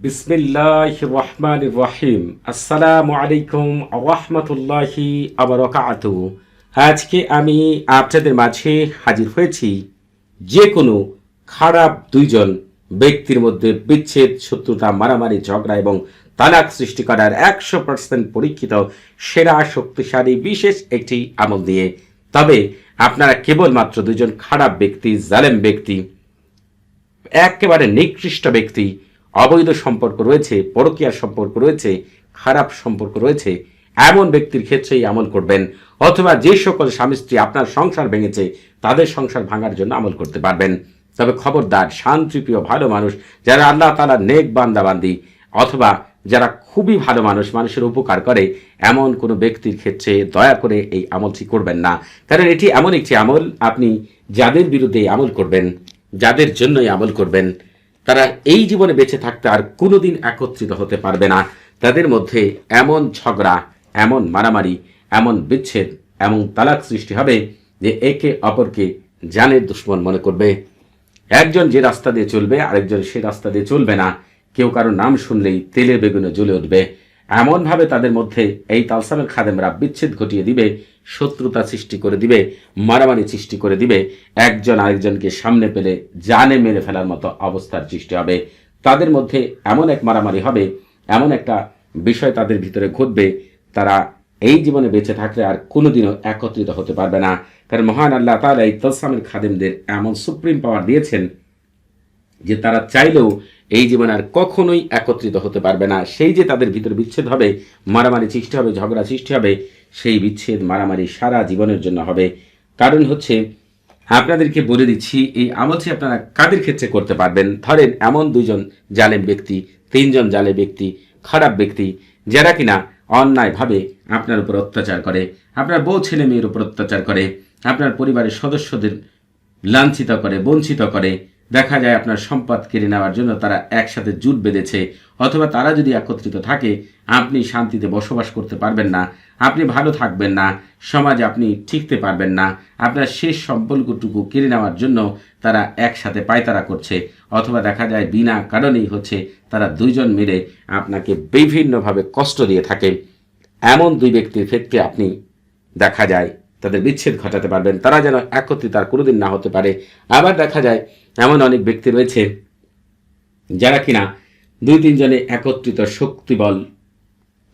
বিসমিল্লাহ রহমান রহিম। আসসালামু আলাইকুম রহমতুল্লাহি আবরকাত আজকে আমি আপনাদের মাঝে হাজির হয়েছি যে কোনো খারাপ দুইজন ব্যক্তির মধ্যে বিচ্ছেদ, শত্রুতা, মারামারি, ঝগড়া এবং তালাক সৃষ্টি করার একশো পার্সেন্ট পরীক্ষিত, সেরা, শক্তিশালী, বিশেষ একটি আমল দিয়ে। তবে আপনারা কেবলমাত্র দুজন খারাপ ব্যক্তি, জালেম ব্যক্তি, একেবারে নিকৃষ্ট ব্যক্তি অবৈধ সম্পর্ক রয়েছে, পরকীয়ার সম্পর্ক রয়েছে, খারাপ সম্পর্ক রয়েছে, এমন ব্যক্তির ক্ষেত্রেই আমল করবেন। অথবা যে সকল স্বামী স্ত্রী আপনার সংসার ভেঙেছে, তাদের সংসার ভাঙার জন্য আমল করতে পারবেন। তবে খবরদার, শান্তিপ্রিয়, ভালো মানুষ, যারা আল্লাহ তালা নেক বান্দাবান্দি, অথবা যারা খুবই ভালো মানুষ, মানুষের উপকার করে, এমন কোনো ব্যক্তির ক্ষেত্রে দয়া করে এই আমলটি করবেন না। কারণ এটি এমন একটি আমল, আপনি যাদের বিরুদ্ধে আমল করবেন, যাদের জন্যই আমল করবেন তারা এই জীবনে বেঁচে থাকতে আর কোনোদিন একত্রিত হতে পারবে না। তাদের মধ্যে এমন ঝগড়া, এমন মারামারি, এমন বিচ্ছেদ, এমন তালাক সৃষ্টি হবে যে একে অপরকে জানের দুশ্মন মনে করবে। একজন যে রাস্তা দিয়ে চলবে, আরেকজন সে রাস্তা দিয়ে চলবে না। কেউ কারও নাম শুনলেই তেলে বেগুনে জ্বলে উঠবে। এমনভাবে তাদের মধ্যে এই তালসামের খাদেমরা বিচ্ছেদ ঘটিয়ে দিবে, শত্রুতা সৃষ্টি করে দিবে, মারামারি সৃষ্টি করে দিবে, একজন আরেকজনকে সামনে পেলে জানে মেরে ফেলার মতো অবস্থার সৃষ্টি হবে। তাদের মধ্যে এমন এক মারামারি হবে, এমন একটা বিষয় তাদের ভিতরে ঘটবে, তারা এই জীবনে বেঁচে থাকলে আর কোনোদিনও একত্রিত হতে পারবে না। কারণ মহান আল্লাহ তালা এই তলসামের খাদেমদের এমন সুপ্রিম পাওয়ার দিয়েছেন যে তারা চাইলেও এই জীবনে আর কখনোই একত্রিত হতে পারবে না। সেই যে তাদের ভিতরে বিচ্ছেদ হবে, মারামারি সৃষ্টি হবে, ঝগড়া সৃষ্টি হবে, সেই বিচ্ছেদ, মারামারি সারা জীবনের জন্য হবে। কারণ হচ্ছে, আপনাদেরকে বলে দিচ্ছি, এই আমলটি আপনারা কাদের ক্ষেত্রে করতে পারবেন? ধরেন, এমন দুইজন জালেম ব্যক্তি, তিনজন জালে ব্যক্তি, খারাপ ব্যক্তি, যারা কিনা অন্যায়ভাবে আপনার উপর অত্যাচার করে, আপনার বউ, ছেলে, মেয়ের উপর অত্যাচার করে, আপনার পরিবারের সদস্যদের লাঞ্ছিত করে, বঞ্চিত করে দেখা যায় আপনার সম্পদ কেড়ে নেওয়ার জন্য তারা একসাথে জুট বেঁধেছে, অথবা তারা যদি একত্রিত থাকে, আপনি শান্তিতে বসবাস করতে পারবেন না, আপনি ভালো থাকবেন না, সমাজে আপনি ঠিকতে পারবেন না, আপনার শেষ সম্পর্কটুকু কেড়ে নেওয়ার জন্য তারা একসাথে পায়তারা করছে, অথবা দেখা যায় বিনা কারণেই হচ্ছে তারা দুইজন মিলে আপনাকে বিভিন্নভাবে কষ্ট দিয়ে থাকে। এমন দুই ব্যক্তির ক্ষেত্রে আপনি দেখা যায় তাদের বিচ্ছেদ ঘটাতে পারবেন, তারা যেন একত্রিত আর কোনোদিন না হতে পারে। আবার দেখা যায় এমন অনেক ব্যক্তি রয়েছে যারা কিনা দুই তিনজনে একত্রিত শক্তিবল,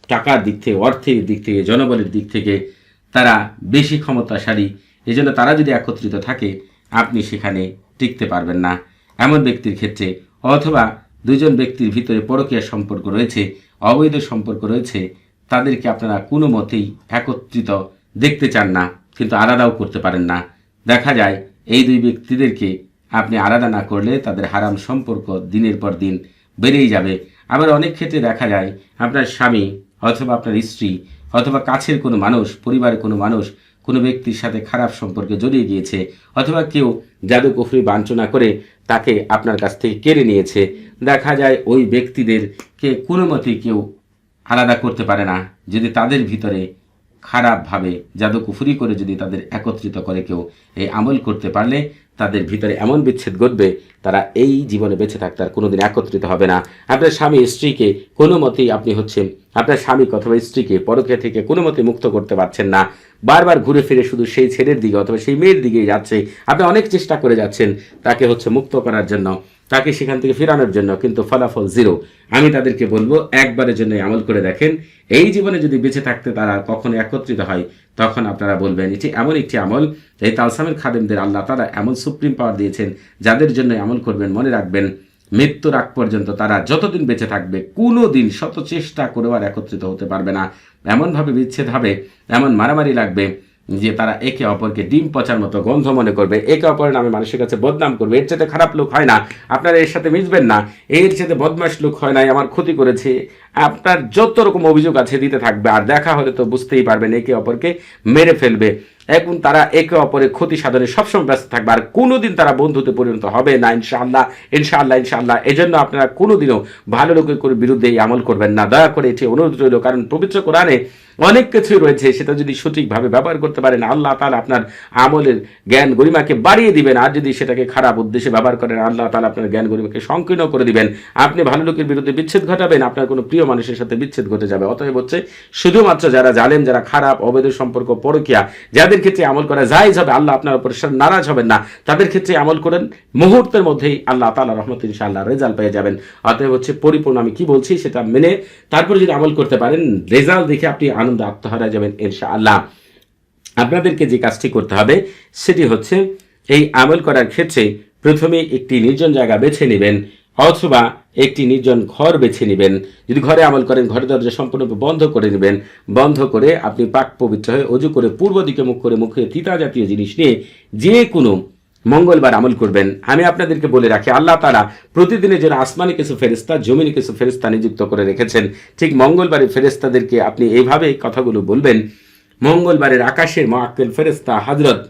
টাকার দিক থেকে, অর্থের দিক থেকে, জনবলের দিক থেকে তারা বেশি ক্ষমতাশালী। এজন্য তারা যদি একত্রিত থাকে, আপনি সেখানে টিকতে পারবেন না। এমন ব্যক্তির ক্ষেত্রে অথবা দুজন ব্যক্তির ভিতরে পরকীয়া সম্পর্ক রয়েছে, অবৈধ সম্পর্ক রয়েছে, তাদেরকে আপনারা কোনো মতেই একত্রিত দেখতে চান না, কিন্তু আলাদাও করতে পারেন না। দেখা যায়, এই দুই ব্যক্তিদেরকে আপনি আলাদা না করলে তাদের হারাম সম্পর্ক দিনের পর দিন বেড়েই যাবে। আবার অনেক ক্ষেত্রে দেখা যায়, আপনার স্বামী অথবা আপনার স্ত্রী অথবা কাছের কোনো মানুষ, পরিবারের কোনো মানুষ কোনো ব্যক্তির সাথে খারাপ সম্পর্কে জড়িয়ে গিয়েছে অথবা কেউ জাদু কুফরি বাঞ্ছনা করে তাকে আপনার কাছ থেকে কেড়ে নিয়েছে, দেখা যায় ওই ব্যক্তিদেরকে কোনো মতেই কেউ আলাদা করতে পারে না। যদি তাদের ভিতরে খারাপভাবে জাদু কুফুরি করে যদি তাদের একত্রিত করে কেউ এই আমল করতে পারলে তাদের ভিতরে এমন বিচ্ছেদ ঘটবে, তারা এই জীবনে বেঁচে থাকতে আর কোনোদিন একত্রিত হবে না। আপনার স্বামী স্ত্রীকে কোনো মতেই আপনি হচ্ছে, আপনার স্বামী অথবা স্ত্রীকে পরকে থেকে কোনো মতে মুক্ত করতে পারছেন না। বারবার ঘুরে ফিরে শুধু সেই ছেলের দিকে অথবা সেই মেয়ের দিকে যাচ্ছে। আপনি অনেক চেষ্টা করে যাচ্ছেন তাকে হচ্ছে মুক্ত করার জন্য। তাকে সেখান থেকে ফেরানোর জন্য কিন্তু ফলাফল জিরো আমি তাদেরকে বলব, একবারের জন্য আমল করে দেখেন। এই জীবনে যদি বেঁচে থাকতে তারা কখনো একত্রিত হয়, তখন আপনারা বলবেন, এটি এমন একটি আমল এই তালসামের খাদেমদের আল্লাহ তারা এমন সুপ্রিম পাওয়ার দিয়েছেন, যাদের জন্য আমল করবেন, মনে রাখবেন, মৃত্যুর আগ পর্যন্ত তারা যতদিন বেঁচে থাকবে কোনো দিন শত চেষ্টা করেও আর একত্রিত হতে পারবে না। এমনভাবে বিচ্ছেদ হবে, এমন মারামারি লাগবে যে তারা একে অপরকে ডিম পচার মতো গন্ধ মনে করবে, একে অপরের নামে মানুষের কাছে বদনাম করবে, এর সাথে খারাপ লোক হয় না, আপনারা এর সাথে মিশবেন না, এর সাথে বদমাস লোক হয় নাই, আমার ক্ষতি করেছে, আপনার যত রকম অভিযোগ আছে দিতে থাকবে, আর দেখা হলে তো বুঝতেই পারবেন একে অপরকে মেরে ফেলবে। এখন তারা একে অপরের ক্ষতি সাধনে সবসময় ব্যস্ত থাকবে, আর কোনোদিন তারা বন্ধুতে পরিণত হবে না, ইনশাআল্লাহ ইনশাআল্লাহ ইনশাআল্লাহ। এজন্য আপনারা কোনোদিনও ভালো লোকের করে বিরুদ্ধে এই আমল করবেন না। দয়া করে এটি অনুরোধ রইল, কারণ পবিত্র কোরআনে অনেক কিছু রয়েছে, সেটা যদি সঠিকভাবে ব্যবহার করতে পারেন, আল্লাহ তালা আপনার আমলের জ্ঞান গরিমাকে বাড়িয়ে দিবেন। আর যদি সেটাকে খারাপ উদ্দেশ্যে ব্যবহার করেন, আল্লাহ তালা আপনার জ্ঞান গরিমাকে সংকীর্ণ করে দিবেন। আপনি ভালো লোকের বিরুদ্ধে বিচ্ছেদ ঘটাবেন, আপনার কোনো প্রিয় মানুষের সাথে বিচ্ছেদ ঘটে যাবে। অতএব হচ্ছে, শুধুমাত্র যারা জালেম, যারা খারাপ, অবৈধ সম্পর্ক, পরকিয়া, যাদের ক্ষেত্রে আমল করা যায় হবে, আল্লাহ আপনার উপর নারাজ হবেন না। তাদের ক্ষেত্রে আমল করেন, মুহূর্তের মধ্যেই আল্লাহ তালা রহমত ইনশাআল্লাহ রেজাল্ট পেয়ে যাবেন। অতএব হচ্ছে, পরিপূর্ণ আমি কি বলছি সেটা মেনে তারপরে যদি আমল করতে পারেন, রেজাল্ট দেখে আপনি আনন্দ আত্মহারা যাবেন ইনশাআল্লাহ। আপনাদেরকে যে কাজটি করতে হবে, সেটি হচ্ছে এই আমল করার ক্ষেত্রে প্রথমে একটি নির্জন জায়গা বেছে নেবেন, অথবা একটি নির্জন ঘর বেছে নেবেন। যদি ঘরে আমল করেন, ঘরের দরজা সম্পূর্ণরূপে বন্ধ করে নেবেন। বন্ধ করে আপনি পাক পবিত্র হয়ে অজু করে পূর্ব দিকে মুখ করে মুখে তিতা জাতীয় জিনিস নিয়ে যে কোনো মঙ্গলবার আমল করবেন। আমি আপনাদেরকে বলে রাখি, আল্লাহ তারা প্রতিদিনের জন্য আসমানে কিছু ফেরিস্তা জমিনে কিছু ফেরিস্তা নিযুক্ত করে রেখেছেন। ঠিক মঙ্গলবারের ফেরিস্তাদেরকে আপনি এইভাবে কথাগুলো বলবেন, মঙ্গলবারের আকাশের মাক্কেল ফেরিস্তা হজরত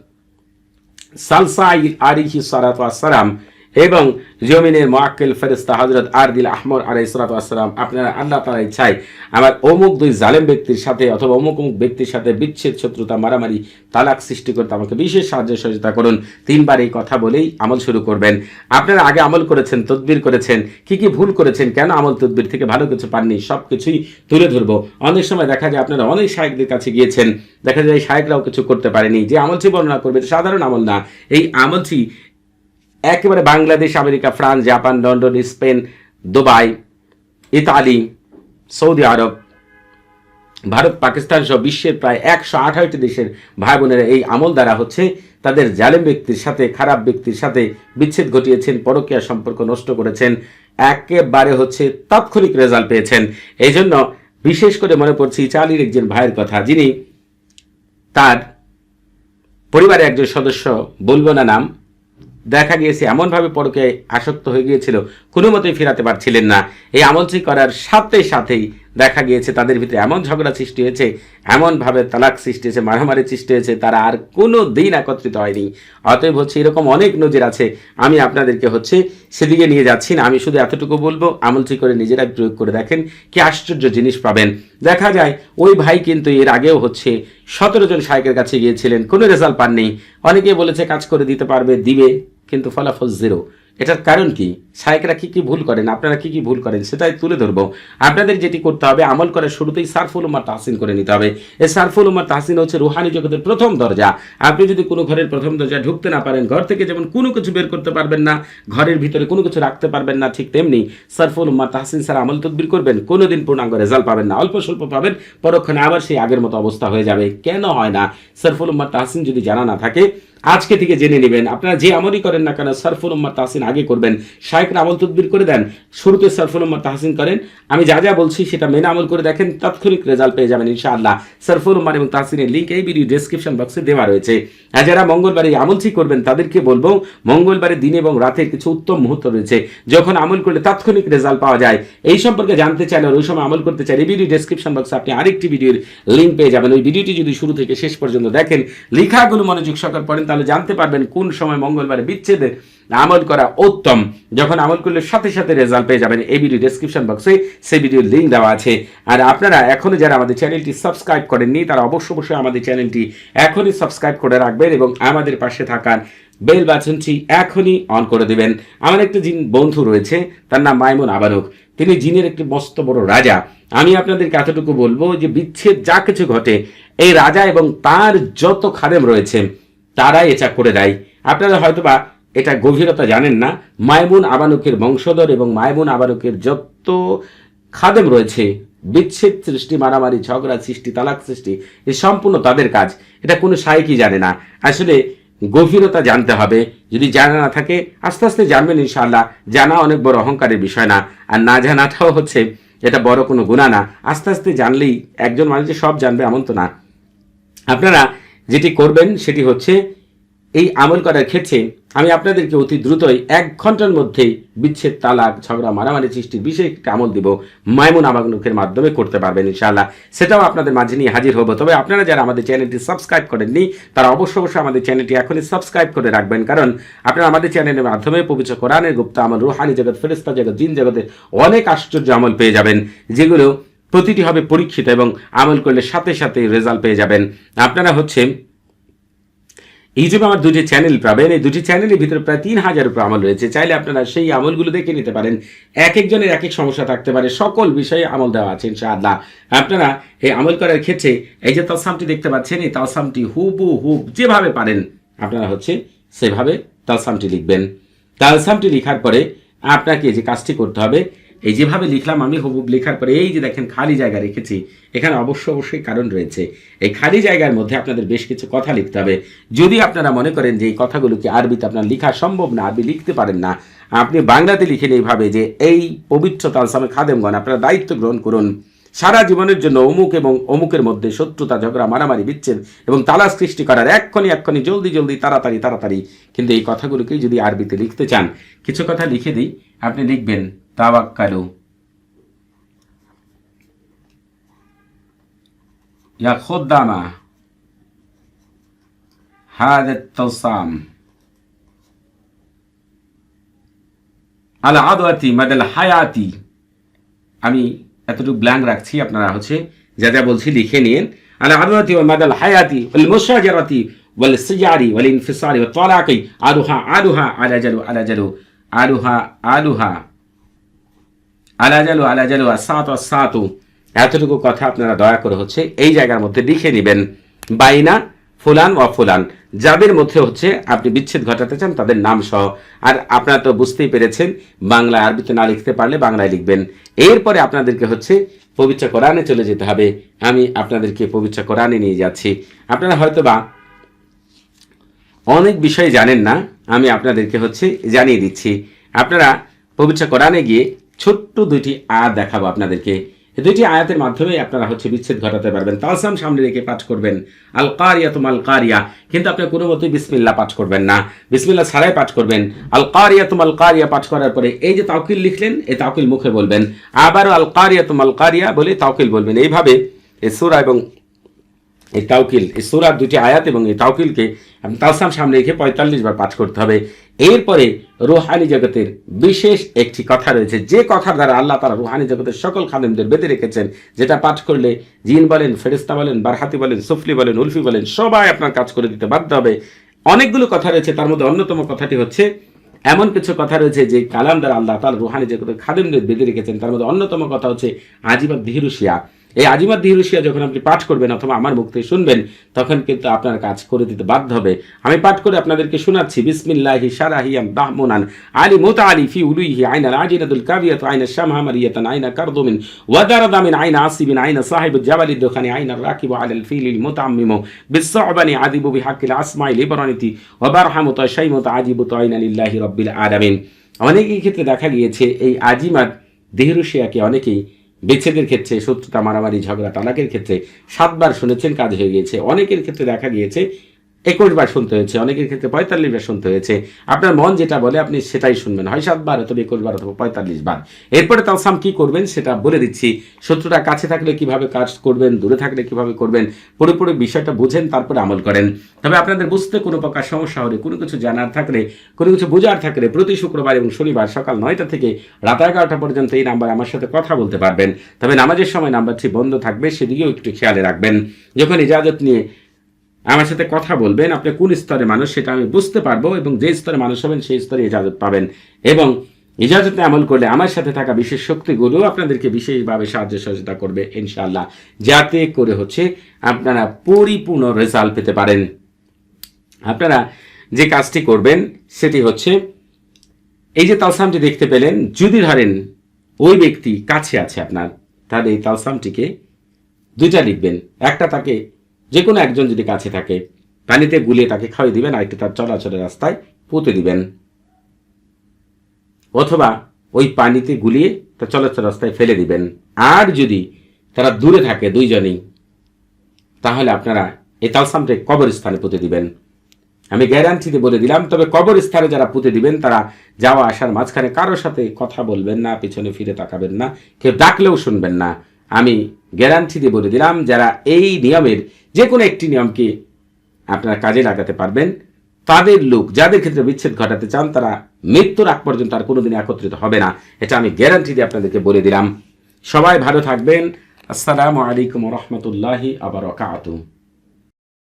সালসা আরিহি সালাম এবং জমিনের মোয়াক্কেল ফেরিস্তা হজরত আরদিল আহমদ আলাই সালাতাম আপনারা আল্লাহ তালা ইচ্ছায় আমার অমুক দুই জালেম ব্যক্তির সাথে অথবা অমুক অমুক ব্যক্তির সাথে বিচ্ছেদ, শত্রুতা, মারামারি, তালাক সৃষ্টি করতে আমাকে বিশেষ সাহায্য সহযোগিতা করুন। তিনবার এই কথা বলেই আমল শুরু করবেন। আপনারা আগে আমল করেছেন, তদবির করেছেন, কি কি ভুল করেছেন, কেন আমল তদবির থেকে ভালো কিছু পাননি সব কিছুই তুলে ধরবো। অনেক সময় দেখা যায় আপনারা অনেক শায়কদের কাছে গিয়েছেন, দেখা যায় শায়করাও কিছু করতে পারেনি। যে আমলটি বর্ণনা করবে সাধারণ আমল না। এই আমলটি একেবারে Bangladesh, America, France, Japan, London, Spain, Dubai, Italy, Saudi আরব, ভারত, পাকিস্তান সহ বিশ্বের প্রায় একশো আঠারোটি দেশের ভাই বোনেরা এই আমল দ্বারা হচ্ছে তাদের জালেম ব্যক্তির সাথে, খারাপ ব্যক্তির সাথে বিচ্ছেদ ঘটিয়েছেন, পরকীয়া সম্পর্ক নষ্ট করেছেন, একেবারে হচ্ছে তাৎক্ষণিক রেজাল্ট পেয়েছেন। এই জন্য বিশেষ করে মনে পড়ছে ইতালির একজন ভাইয়ের কথা, যিনি তার পরিবারের একজন সদস্য, বলব না নাম দেখা গিয়েছে, এমনভাবে পরকে আসক্ত হয়ে গিয়েছিল, কোনো মতেই ফেরাতে পারছিলেন না। এই আমলটি করার সাথে সাথেই দেখা গিয়েছে, তাদের ভিতরে এমন ঝগড়া সৃষ্টি হয়েছে, এমনভাবে তালাক সৃষ্টি হয়েছে, মারামারি সৃষ্টি হয়েছে, তারা আর কোনো দিন একত্রিত হয়নি। অতএব হচ্ছে এরকম অনেক নজির আছে, আমি আপনাদেরকে হচ্ছে সেদিকে নিয়ে যাচ্ছি না, আমি শুধু এতটুকু বলব, আমলটি করে নিজেরাই প্রয়োগ করে দেখেন কি আশ্চর্য জিনিস পাবেন। দেখা যায়, ওই ভাই কিন্তু এর আগেও হচ্ছে সতেরো জন শায়কের কাছে গিয়েছিলেন, কোনো রেজাল্ট পাননি। অনেকে বলেছে, কাজ করে দিতে পারবে, দিবে, কিন্তু ফলাফল জিরো এটার কারণ কি? শায়করা কি কি ভুল করেন? আপনারা কি কি ভুল করেন? সেটাই তুলে ধরবো। আপনাদের যেটি করতে হবে, আমল করার শুরুতেই সারফুল উম্মার তাহসিন করে নিতে হবে। এই সারফুল উম্মার তাহসিন হচ্ছে রুহানি জগতের প্রথম দরজা। আপনি যদি কোনো ঘরের প্রথম দরজা ঢুকতে না পারেন, ঘর থেকে যেমন কোনো কিছু বের করতে পারবেন না, ঘরের ভিতরে কোনো কিছু রাখতে পারবেন না, ঠিক তেমনি সারফুল উম্মার তাহসিন স্যার আমল তদবির করবেন, কোনোদিন পূর্ণাঙ্গ রেজাল্ট পাবেন না। অল্প স্বল্প পাবেন, পরক্ষণে আবার সেই আগের মতো অবস্থা হয়ে যাবে। কেন হয় না? সারফুল উম্মার তাহসিন যদি জানা না থাকে আজকে থেকে জেনে নেবেন। আপনারা যে আমলই করেন না কেন, সরফুল উম্মার তাহসিন আগে করবেন। শায়করা আমল তদবির করে দেন, শুরুতে সরফুল উম্মার তাহসিন করেন। আমি যা যা বলছি সেটা মেনে আমল করে দেখেন, তাৎক্ষণিক রেজাল্ট পেয়ে যাবেন ইনশাআল্লাহ। সরফুল উম্মার এবং তাহসিনের লিঙ্ক এই ভিডিও ডেসক্রিপশন বক্সে দেওয়া রয়েছে। আর যারা মঙ্গলবারে আমলটি করবেন, তাদেরকে বলব, মঙ্গলবারে দিনে এবং রাতের কিছু উত্তম মুহূর্ত রয়েছে। যখন আমল করলে তাৎক্ষণিক রেজাল্ট পাওয়া যায়। এই সম্পর্কে জানতে চাইলে ওই সময় আমল করতে চাই এই ভিডিও ডেসক্রিপশন বক্সে আপনি আরেকটি ভিডিওর লিঙ্ক পেয়ে যাবেন। ওই ভিডিওটি যদি শুরু থেকে শেষ পর্যন্ত দেখেন, লেখাগুলো মনোযোগ সহকার পড়েন তাহলে জানতে পারবেন কোন সময় মঙ্গলবারে বিচ্ছেদে আমল করা উত্তম। যখন আমল করলে সাথে সাথে রেজাল্ট পেয়ে যাবেন। এই ভিডিও ডেসক্রিপশন বক্সে সেই ভিডিওর লিঙ্ক দেওয়া আছে। আর আপনারা এখনও যারা আমাদের চ্যানেলটি সাবস্ক্রাইব করেননি, তারা অবশ্য অবশ্যই আমাদের চ্যানেলটি এখনই সাবস্ক্রাইব করে রাখবেন এবং আমাদের পাশে থাকার বেল বাটনটি এখনই অন করে দেবেন। আমার একটা জিন বন্ধু রয়েছে, তার নাম মাইমুন আবানক তিনি জিনের একটি মস্ত বড় রাজা। আমি আপনাদেরকে এতটুকু বলব যে বিচ্ছেদ যা কিছু ঘটে, এই রাজা এবং তার যত খাদেম রয়েছে তারাই এটা করে দেয়। আপনারা হয়তোবা এটা গভীরতা জানেন না মায়মুন আবানুকের বংশধর এবং মায়মুন আবানুকের যত খাদেম রয়েছে, বিচ্ছেদ সৃষ্টি, মারামারি, ঝগড়া সৃষ্টি, তালাক সৃষ্টি, এ সম্পূর্ণ তাদের কাজ। এটা কোনো সাহেকই জানে না। আসলে গভীরতা জানতে হবে। যদি জানা না থাকে, আস্তে আস্তে জানবেন ইনশাআল্লাহ। জানা অনেক বড় অহংকারের বিষয় না। আর না জানাটাও হচ্ছে, এটা বড় কোনো গুণা না। আস্তে আস্তে জানলেই একজন মানুষ সব জানবে এমন তো না। আপনারা যেটি করবেন সেটি হচ্ছে এই আমল করার ক্ষেত্রে আমি আপনাদেরকে অতি দ্রুতই এক ঘণ্টার মধ্যেই বিচ্ছেদ, তালাক, ঝগড়া, মারামারি সৃষ্টির বিশেষ একটি আমল দিব। মাইমুন আমানুকের মাধ্যমে করতে পারবেন ইনশাআল্লাহ। সেটাও আপনাদের মাঝে নিয়ে হাজির হব। তবে আপনারা যারা আমাদের চ্যানেলটি সাবস্ক্রাইব করেননি, তারা অবশ্য অবশ্যই আমাদের চ্যানেলটি এখনই সাবস্ক্রাইব করে রাখবেন। কারণ আপনারা আমাদের চ্যানেলের মাধ্যমে পবিত্র কোরআনের গুপ্ত আমল, রুহানি জগৎ ফেরিস্তা জগৎ, জিন জগতের অনেক আশ্চর্য আমল পেয়ে যাবেন, যেগুলো প্রতিটি হবে পরীক্ষিত এবং আমল করলে সাথে সাথে রেজাল্ট পেয়ে যাবেন। আপনারা হচ্ছে ইউটিউবে আমার দুটি চ্যানেল পাবেন। এই দুটি চ্যানেলের ভিতরে প্রায় তিন হাজার উপর আমল রয়েছে। চাইলে আপনারা সেই আমলগুলো দেখে নিতে পারেন। এক একজনের এক এক সমস্যা থাকতে পারে। সকল বিষয়ে আমল দেওয়া আছে, ইনশাআল্লাহ। আপনারা এই আমল করার ক্ষেত্রে এই যে তালসামটি দেখতে পাচ্ছেন, এই তালসামটি হুবু হুব যেভাবে পারেন, আপনারা হচ্ছে সেভাবে তালসামটি লিখবেন। তালসামটি লিখার পরে আপনাকে যে কাজটি করতে হবে এই যেভাবে লিখলাম, আমি হুবুব লেখার পরে এই যে দেখেন খালি জায়গা রেখেছি, এখানে অবশ্য অবশ্যই কারণ রয়েছে। এই খালি জায়গার মধ্যে আপনাদের বেশ কিছু কথা লিখতে হবে। যদি আপনারা মনে করেন যে এই কথাগুলোকে আরবিতে আপনার লেখা সম্ভব না, আরবি লিখতে পারেন না, আপনি বাংলাতে লিখেন এইভাবে যে এই পবিত্র তালসামে খাদেমগণ, আপনারা দায়িত্ব গ্রহণ করুন। সারা জীবনের জন্য অমুক এবং অমুকের মধ্যে শত্রুতা, ঝগড়া, মারামারি, বিচ্ছেদ এবং তালাশ সৃষ্টি করার এক্ষণি এক্ষণি জলদি জলদি, তাড়াতাড়ি তাড়াতাড়ি। কিন্তু এই কথাগুলোকেই যদি আরবিতে লিখতে চান, কিছু কথা লিখে দিই, আপনি লিখবেন তাওয়াক্কালু يا خدامة هذا التصام على عضوة مدى الحياة আমি এতটুকু ব্ল্যাঙ্ক রাখছি আপনারা হচ্ছে যা যা বলছি লিখে নিন على عضوة ومدى الحياة والمشاجرة والسجار والانفصال والطلاق آلها آلها على جلو على جلو آلها آلها আলাজালু আলাজালু আসাত আসাতু এতটুকু কথা আপনারা দয়া করে হচ্ছে এই জায়গার মধ্যে লিখে নেবেন। বাইনা, ফুলান ও ফুলান। যাদের মধ্যে হচ্ছে আপনি বিচ্ছেদ ঘটাতে চান, তাদের নাম সহ। আর আপনারা তো বুঝতেই পেরেছেন বাংলা আরবিতে না লিখতে পারলে বাংলায় লিখবেন। এরপরে আপনাদেরকে হচ্ছে পবিত্র কোরআনে চলে যেতে হবে। আমি আপনাদেরকে পবিত্র কোরআনে নিয়ে যাচ্ছি। আপনারা হয়তো বা অনেক বিষয় জানেন না, আমি আপনাদেরকে হচ্ছে জানিয়ে দিচ্ছি। আপনারা পবিত্র কোরআনে গিয়ে ছোট্ট দুইটি আয়াত দেখাবো আপনাদেরকে। দুইটি আয়াতের মাধ্যমে আপনারা হচ্ছে বিচ্ছেদ ঘটাতে পারবেন। তালসাম সামনে রেখে পাঠ করবেন। আল কারিয়া তুমাল কারিয়া কিন্তু আপনি কোনো মতোই বিসমিল্লা পাঠ করবেন না। বিসমিল্লা ছাড়াই পাঠ করবেন। আল কারিয়া তুমাল কারিয়া পাঠ করার পরে এই যে তাওকিল লিখলেন, এই তাওকিল মুখে বলবেন। আবারও আল কারিয়া তুমাল কারিয়া বলে তাওকিল বলবেন। এইভাবে এই সুরা এবং এই তাওকিল, এই সুরার দুটি আয়াত এবং এই তাওকিলকে আপনি তালসাম সামনে রেখে পঁয়তাল্লিশ বার পাঠ করতে হবে। এরপরে রুহানি জগতের বিশেষ একটি কথা রয়েছে। যে কথার দ্বারা আল্লাহ তারা রুহানি জগতের সকল খাদেমদের বেঁধে রেখেছেন, যেটা পাঠ করলে জিন বলেন ফেরিস্তা বলেন, বারহাতি বলেন, সুফলি বলেন, উলফি বলেন, সবাই আপনার কাজ করে দিতে বাধ্য হবে। অনেকগুলো কথা রয়েছে, তার মধ্যে অন্যতম কথাটি হচ্ছে, এমন কিছু কথা রয়েছে যে কালাম দ্বারা আল্লাহ তাল রুহানি জগতের খাদেমদের বেঁধে রেখেছেন। তার মধ্যে অন্যতম কথা হচ্ছে আজিবা দিহিরুশিয়া এই আজিমাত দিহরুশিয়া যখন আপনি পাঠ করবেন অথবা আমার মুখ থেকে শুনবেন, তখন কিন্তু আপনার কাজ করে দিতে বাধ্য হবে। আমি পাঠ করে আপনাদেরকে শোনাচ্ছি, বিসমিল্লাহি সারাহিয়াম দাহমুনান আলী মুতা আলী ফি উলুইহি আইনা রাজিনাতুল কাবিয়াত আইনা শামহা মারিয়াতান আইনা কারদুমিন ওয়াদারাদামিন আইনা আসিবিন আইনা সাহিবুল জাবালি দোকানি আইনা রাকিবু আলাল ফিলিল মুতাম্মিমু, বিসসাবানি আদিবু বিহাক্কিল আসমাইল ইবরানিতি ওয়াবারহামু তাশাইমু তাজিবু তাইনা লিল্লাহি রাব্বিল আলামিন। অনেকেই ক্ষেত্রে দেখা গিয়েছে, এই আজিমাত দেহরুশিয়াকে অনেকেই বিচ্ছেদের ক্ষেত্রে শত্রুতা, মারামারি, ঝগড়া, তালাকের ক্ষেত্রে সাতবার শুনেছেন, কাজ হয়ে গিয়েছে। অনেকের ক্ষেত্রে দেখা গিয়েছে একুশ বার শুনতে হয়েছে, অনেকের ক্ষেত্রে পঁয়তাল্লিশ বার শুনতে হয়েছে। আপনার মন যেটা বলে, আপনি সেটাই শুনবেন। হয় সাতবার অথবা একুশ বার অথবা পঁয়তাল্লিশ বার। এরপরে তালসাম কি করবেন সেটা বলে দিচ্ছি। শত্রুটা কাছে থাকলে কীভাবে কাজ করবেন, দূরে থাকলে কীভাবে করবেন, পুরোপুরি বিষয়টা বুঝেন, তারপরে আমল করেন। তবে আপনাদের বুঝতে কোনো প্রকার সমস্যা হলে, কোনো কিছু জানার থাকলে, কোনো কিছু বোঝার থাকলে প্রতি শুক্রবার এবং শনিবার সকাল নয়টা থেকে রাত এগারোটা পর্যন্ত এই নাম্বার আমার সাথে কথা বলতে পারবেন। তবে নামাজের সময় নাম্বারটি বন্ধ থাকবে, সেদিকেও একটু খেয়ালে রাখবেন। যখন ইজাজত নিয়ে আমার সাথে কথা বলবেন, আপনি কোন স্তরে মানুষ সেটা আমি বুঝতে পারব এবং যে স্তরে মানুষ হবেন সেই স্তরে ইজাজত পাবেন। এবং ইজাজতে আমল করলে আমার সাথে থাকা বিশেষ শক্তিগুলো আপনাদেরকে বিশেষভাবে সাহায্য সহযোগিতা করবে, ইনশাআল্লাহ। যাতে করে হচ্ছে আপনারা পরিপূর্ণ রেজাল্ট পেতে পারেন। আপনারা যে কাজটি করবেন, সেটি হচ্ছে এই যে তালসামটি দেখতে পেলেন, যদি ধরেন ওই ব্যক্তি কাছে আছে আপনার, তাহলে এই তালসামটিকে দুইটা লিখবেন। একটা তাকে যে কোনো একজন যদি কাছে থাকে, পানিতে গুলিয়ে তাকে খাওয়াই দিবেন আর একটু তার চলাচলের রাস্তায় পুঁতে দিবেন। অথবা ওই পানিতে গুলিয়ে তার চলাচল রাস্তায় ফেলে দিবেন। আর যদি তারা দূরে থাকে দুইজনেই, তাহলে আপনারা এই তালসামটা কবরস্থানে পুঁতে দিবেন। আমি গ্যারান্টিতে বলে দিলাম, তবে কবরস্থানে যারা পুঁতে দিবেন, তারা যাওয়া আসার মাঝখানে কারোর সাথে কথা বলবেন না, পিছনে ফিরে তাকাবেন না, কেউ ডাকলেও শুনবেন না। আমি গ্যারান্টি দিয়ে বলে দিলাম, যারা এই নিয়মের যে কোনো একটি নিয়মকে আপনারা কাজে লাগাতে পারবেন। তাদের লোক যাদের ক্ষেত্রে বিচ্ছেদ ঘটাতে চান, তারা মৃত্যুর আগ পর্যন্ত আর কোনোদিন একত্রিত হবে না। এটা আমি গ্যারান্টি দিয়ে আপনাদেরকে বলে দিলাম। সবাই ভালো থাকবেন। আসসালামু আলাইকুম রহমতুল্লাহি আবরকাত